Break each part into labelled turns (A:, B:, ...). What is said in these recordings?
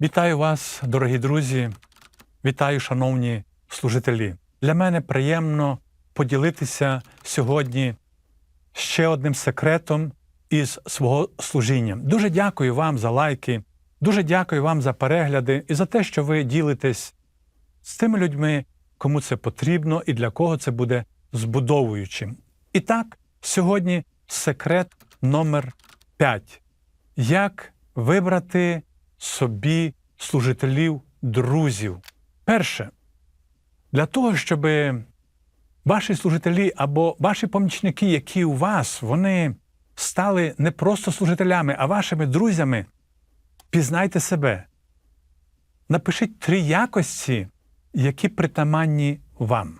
A: Вітаю вас, дорогі друзі, вітаю, шановні служителі. Для мене приємно поділитися сьогодні ще одним секретом із свого служіння. Дуже дякую вам за лайки, дуже дякую вам за перегляди і за те, що ви ділитесь з тими людьми, кому це потрібно і для кого це буде збудовуючим. І так, сьогодні секрет номер 5. Як вибрати собі служителів, друзів? Перше, для того, щоб ваші служителі або ваші помічники, які у вас, вони стали не просто служителями, а вашими друзями, пізнайте себе. Напишіть три якості, які притаманні вам.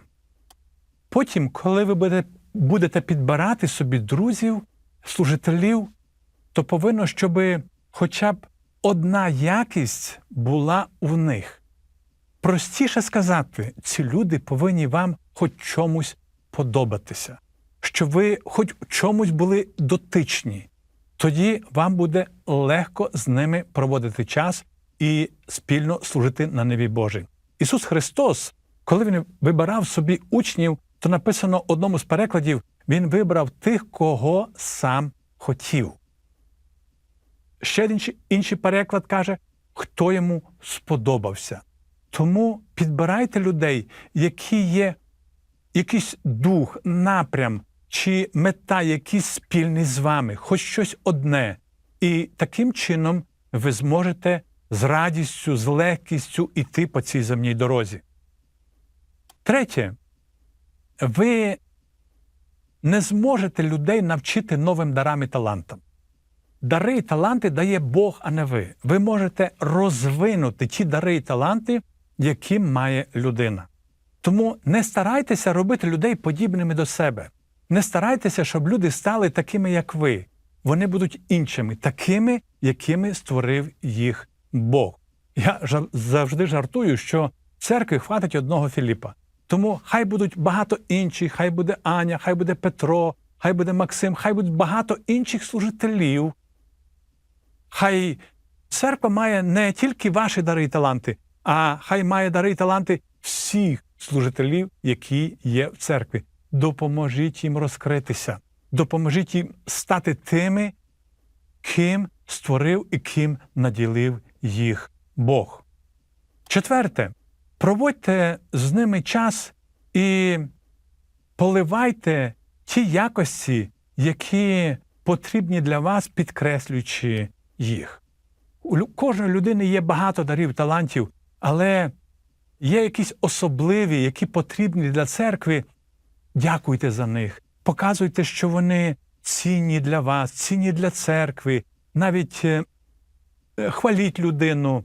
A: Потім, коли ви будете, підбирати собі друзів, служителів, то повинно, щоб хоча б одна якість була у них. Простіше сказати, ці люди повинні вам хоч чомусь подобатися, щоб ви хоч чомусь були дотичні. Тоді вам буде легко з ними проводити час і спільно служити на небі Божій. Ісус Христос, коли Він вибирав собі учнів, то написано в одному з перекладів: Він вибрав тих, кого сам хотів. Ще інший, переклад каже, хто йому сподобався. Тому підбирайте людей, які є якийсь дух, напрям чи мета, якісь спільні з вами, хоч щось одне. І таким чином ви зможете з радістю, з легкістю йти по цій земній дорозі. Третє, ви не зможете людей навчити новим дарам і талантам. Дари і таланти дає Бог, а не ви. Ви можете розвинути ті дари і таланти, які має людина. Тому не старайтеся робити людей подібними до себе. Не старайтеся, щоб люди стали такими, як ви. Вони будуть іншими, такими, якими створив їх Бог. Я завжди жартую, що церкві хватить одного Філіпа. Тому хай будуть багато інших, хай буде Аня, хай буде Петро, хай буде Максим, хай будуть багато інших служителів. Хай церква має не тільки ваші дари і таланти, а хай має дари і таланти всіх служителів, які є в церкві. Допоможіть їм розкритися, допоможіть їм стати тими, ким створив і ким наділив їх Бог. Четверте, проводьте з ними час і поливайте ті якості, які потрібні для вас, підкреслюючи їх. У кожної людини є багато дарів, талантів, але є якісь особливі, які потрібні для церкви. Дякуйте за них. Показуйте, що вони цінні для вас, цінні для церкви. Навіть е, е, хваліть людину.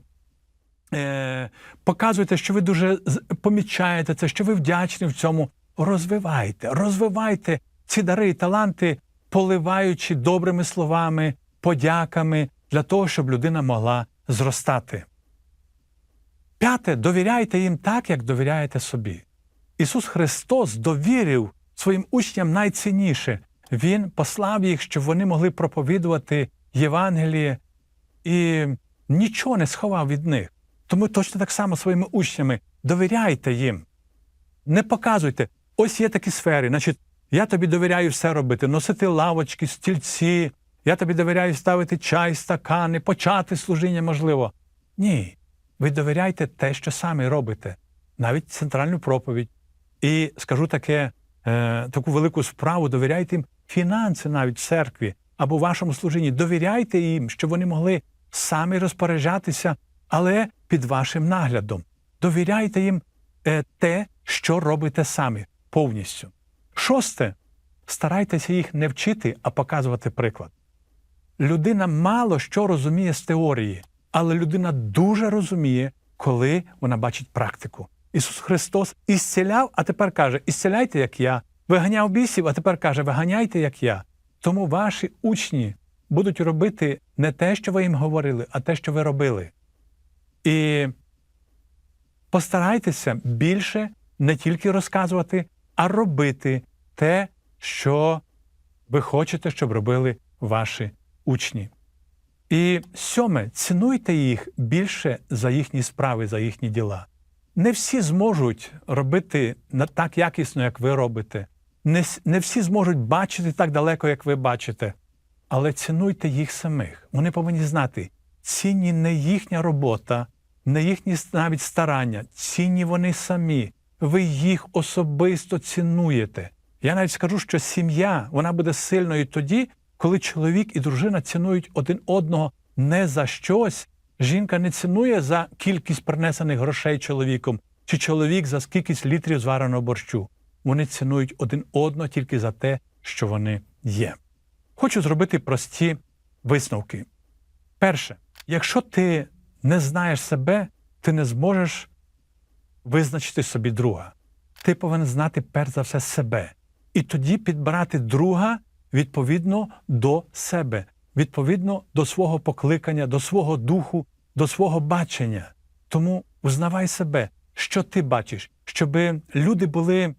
A: Е, показуйте, що ви дуже помічаєте це, що ви вдячні в цьому. Розвивайте, розвивайте ці дари і таланти, поливаючи добрими словами, подяками для того, щоб людина могла зростати. П'яте, довіряйте їм так, як довіряєте собі. Ісус Христос довірив своїм учням найцінніше. Він послав їх, щоб вони могли проповідувати Євангеліє і нічого не сховав від них. Тому точно так само своїми учнями довіряйте їм. Не показуйте, ось є такі сфери. Значить, я тобі довіряю все робити, носити лавочки, стільці, я тобі довіряю ставити чай, стакани, почати служіння можливо. Ні. Ви довіряйте те, що самі робите, навіть центральну проповідь. І скажу таке, е, таку велику справу, довіряйте їм фінанси навіть в церкві або вашому служінні. Довіряйте їм, щоб вони могли самі розпоряджатися, але під вашим наглядом. Довіряйте їм е, те, що робите самі повністю. Шосте, старайтеся їх не вчити, а показувати приклад. Людина мало що розуміє з теорії, але людина дуже розуміє, коли вона бачить практику. Ісус Христос ісціляв, а тепер каже: ісціляйте, як я, виганяв бісів, а тепер каже, виганяйте, як я. Тому ваші учні будуть робити не те, що ви їм говорили, а те, що ви робили. І постарайтеся більше не тільки розказувати, а робити те, що ви хочете, щоб робили ваші учні. І сьоме, цінуйте їх більше за їхні справи, за їхні діла. Не всі зможуть робити так якісно, як ви робите. Не, всі зможуть бачити так далеко, як ви бачите. Але цінуйте їх самих. Вони повинні знати, цінні не їхня робота, не їхні навіть старання, цінні вони самі. Ви їх особисто цінуєте. Я навіть скажу, що сім'я вона буде сильною тоді, коли чоловік і дружина цінують один одного не за щось. Жінка не цінує за кількість принесених грошей чоловіком, чи чоловік за кількість літрів звареного борщу. Вони цінують один одного тільки за те, що вони є. Хочу зробити прості висновки. Перше, якщо ти не знаєш себе, ти не зможеш визначити собі друга. Ти повинен знати перш за все себе. І тоді підбирати друга відповідно до себе, відповідно до свого покликання, до свого духу, до свого бачення. Тому узнавай себе, що ти бачиш, щоб люди були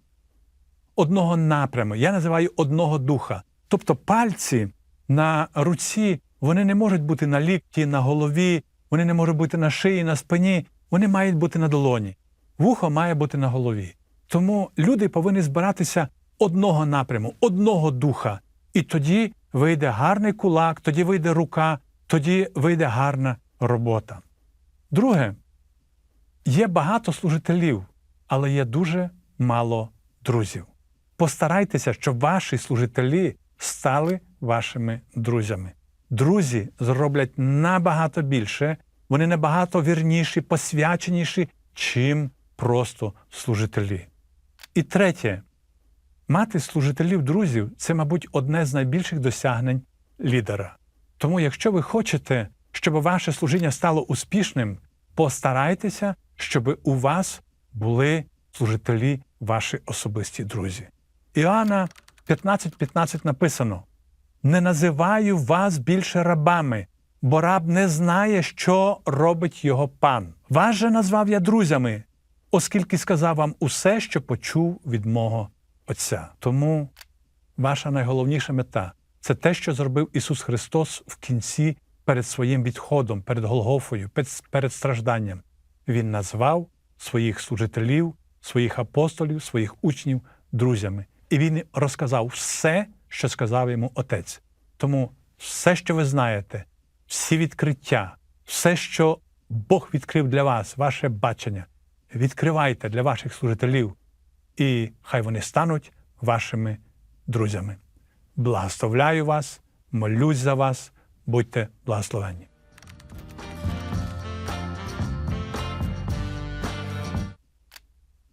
A: одного напряму. Я називаю одного духа. Тобто пальці на руці вони не можуть бути на лікті, на голові, вони не можуть бути на шиї, на спині, вони мають бути на долоні. Вухо має бути на голові. Тому люди повинні збиратися одного напряму, одного духа. І тоді вийде гарний кулак, тоді вийде рука, тоді вийде гарна робота. Друге, є багато служителів, але є дуже мало друзів. Постарайтеся, щоб ваші служителі стали вашими друзями. Друзі зроблять набагато більше, вони набагато вірніші, посвяченіші, чим просто служителі. І третє, мати служителів друзів це, мабуть, одне з найбільших досягнень лідера. Тому, якщо ви хочете, щоб ваше служіння стало успішним, постарайтеся, щоб у вас були служителі, ваші особисті друзі. Іоанна 15.15 написано: Не називаю вас більше рабами, бо раб не знає, що робить його пан. Вас же назвав я друзями, оскільки сказав вам усе, що почув від мого Отця. Тому ваша найголовніша мета це те, що зробив Ісус Христос в кінці перед своїм відходом, перед Голгофою, перед- стражданням. Він назвав своїх служителів, своїх апостолів, своїх учнів друзями. І він розказав все, що сказав йому Отець. Тому все, що ви знаєте, всі відкриття, все, що Бог відкрив для вас, ваше бачення, відкривайте для ваших служителів, і хай вони стануть вашими друзями. Благословляю вас, молюсь за вас, будьте благословені.